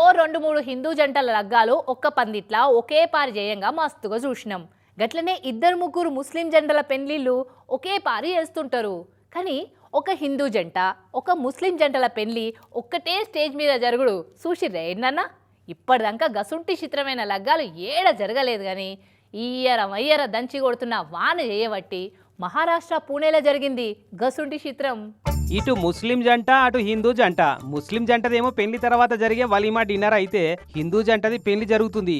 ఓ రెండు మూడు హిందూ జంటల లగ్గాలు ఒక్క పందిట్లా ఒకే పారి జయంగా మస్తుగా చూసినాం గట్లనే ఇద్దరు ముగ్గురు ముస్లిం జంటల పెళ్ళిళ్ళు ఒకే పారి చేస్తుంటారు కానీ ఒక హిందూ జంట ఒక ముస్లిం జంటల పెళ్ళి ఒక్కటే స్టేజ్ మీద జరుగుడు. చూసిర్రే ఏంటన్నా ఇప్పటిదాకా గసుంటి చిత్రమైన లగ్గాలు ఏడ జరగలేదు కానీ ఈయర మయ్యర దంచి కొడుతున్న వాన చేయబట్టి మహారాష్ట్ర పూణేలో జరిగింది గసుంటి చిత్రం. ఇటు ముస్లిం జంట అటు హిందూ జంట. ముస్లిం జంటదేమో పెళ్ళి తర్వాత జరిగే వలీమా డిన్నర్ అయితే హిందూ జంటది పెళ్ళి జరుగుతుంది.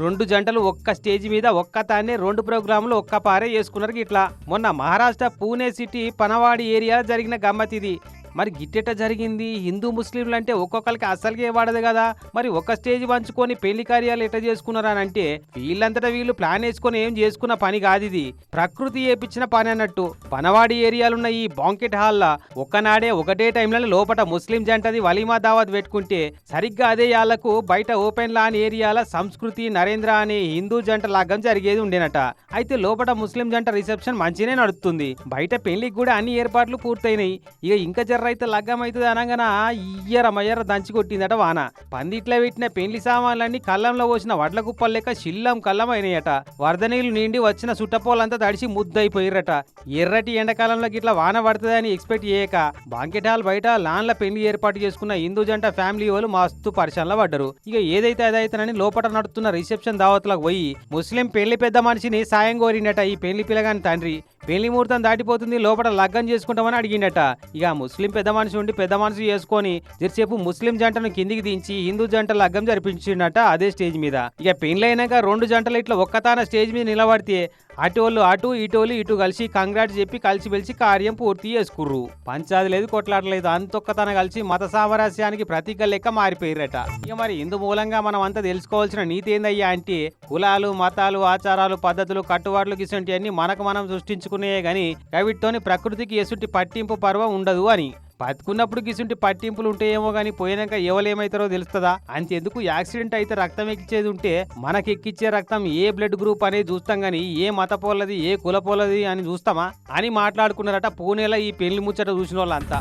రెండు జంటలు ఒక్క స్టేజ్ మీద ఒక్క తానే రెండు ప్రోగ్రాంలు ఒక్క పారే చేసుకున్నారు ఇట్లా మొన్న మహారాష్ట్ర పూణే సిటీ పనవాడి ఏరియా జరిగిన గమ్మత్ ఇది మరి గిట్టెట జరిగింది. హిందూ ముస్లింలు అంటే ఒక్కొక్కరికి అస్సలుగే వాడదు కదా. మరి ఒక స్టేజ్ పంచుకొని పెళ్ళి కార్యాలు ఎట్లా చేసుకున్నారనంటే అంటే వీళ్ళంతటా వీళ్ళు ప్లాన్ వేసుకొని ఏం చేసుకున్న పని కాదు ఇది ప్రకృతి ఏపించిన పని అన్నట్టు. పనవాడి ఏరియాలున్న ఈ బాంకెట్ హాల్లా ఒక్కనాడే ఒకటే టైంలో లోపల ముస్లిం జంటది వలీమా దావత్ పెట్టుకుంటే సరిగ్గా అదే యాళ్ళకు బయట ఓపెన్ లాన్ ఏరియాల సంస్కృతి నరేంద్ర అనే హిందూ జంట లాగం జరిగేది ఉండేనట. అయితే లోపల ముస్లిం జంట రిసెప్షన్ మంచినే నడుస్తుంది బయట పెళ్ళికి కూడా అన్ని ఏర్పాట్లు పూర్తయినాయి. ఇక ఇంకా అయితే లగ్గం అవుతుంది అనగాన ఇయ్యర మయ్యర దంచి కొట్టిందట వాన. పందిట్లో పెట్టిన పెండ్లి సామాన్లన్నీ కళ్ళంలో పోసిన వడ్ల కుప్పలు లెక్క శిల్లం కళ్ళం అయినాయట వరద నీళ్ళు నిండి వచ్చిన చుట్టపోలంతా తడిసి ముద్దయిపోయిరట ఎర్రటి ఎండకాలంలో గిట్లా వాన పడుతుందని ఎక్స్పెక్ట్ చేయక బాంకెట్ హాల్ బయట లాన్ల పెళ్ళి ఏర్పాటు చేసుకున్న హిందూ జంట ఫ్యామిలీ వాళ్ళు మస్తు పరిశీలన పడ్డరు. ఇక ఏదైతే అదైతేనని లోపల నడుతున్న రిసెప్షన్ దావత్లకు పోయి ముస్లిం పెళ్ళి పెద్ద మనిషిని సాయం కోరినట ఈ పెళ్ళి పిల్లగాని తండ్రి. పెళ్ళి ముహూర్తం దాటిపోతుంది లోపల లగ్గం చేసుకుంటామని అడిగిండట. ఇక ముస్లిం పెద్ద మనిషి ఉండి పెద్ద మనిషి చేసుకొని జరిసేపు ముస్లిం జంటను కిందికి దించి హిందూ జంట లగ్గం జరిపించిండట అదే స్టేజ్ మీద. ఇక పెళ్ళి అయినాక రెండు జంటలు ఇట్లా ఒక్కతాన స్టేజ్ మీద నిలబడితే అటోళ్ళు అటు ఇటోళ్ళు ఇటు కలిసి కంగ్రాట్ చెప్పి కలిసి పిలిచి కార్యం పూర్తి చేసుకుర్రు. పంచాది లేదు కొట్లాడలేదు అంతొక్కతన కలిసి మత సామరస్యానికి ప్రతీక లెక్క మారిపోయిరట ఇక మరి ఇందు మూలంగా మనం అంతా తెలుసుకోవాల్సిన నీతి ఏందయ్యా అంటే కులాలు మతాలు ఆచారాలు పద్ధతులు కట్టుబాట్లు గిసంటి అన్ని మనకు మనం సృష్టించుకునే గాని వీటితోని ప్రకృతికి ఎసుంటి పట్టింపు పర్వం ఉండదు అని. బతుకున్నప్పుడు గిసుంటి పట్టింపులు ఉంటాయేమో కానీ పోయినాక ఎవలేమైతారో తెలుస్తుందా? అంతెందుకు యాక్సిడెంట్ అయితే రక్తం ఎక్కించేది ఉంటే మనకి ఎక్కిచ్చే రక్తం ఏ బ్లడ్ గ్రూప్ అనేది చూస్తాం కానీ ఏ మత పోలది ఏ కుల పోలది అని చూస్తామా? అని మాట్లాడుకున్నారట పూణేలో ఈ పెళ్ళి ముచ్చట చూసిన వాళ్ళంతా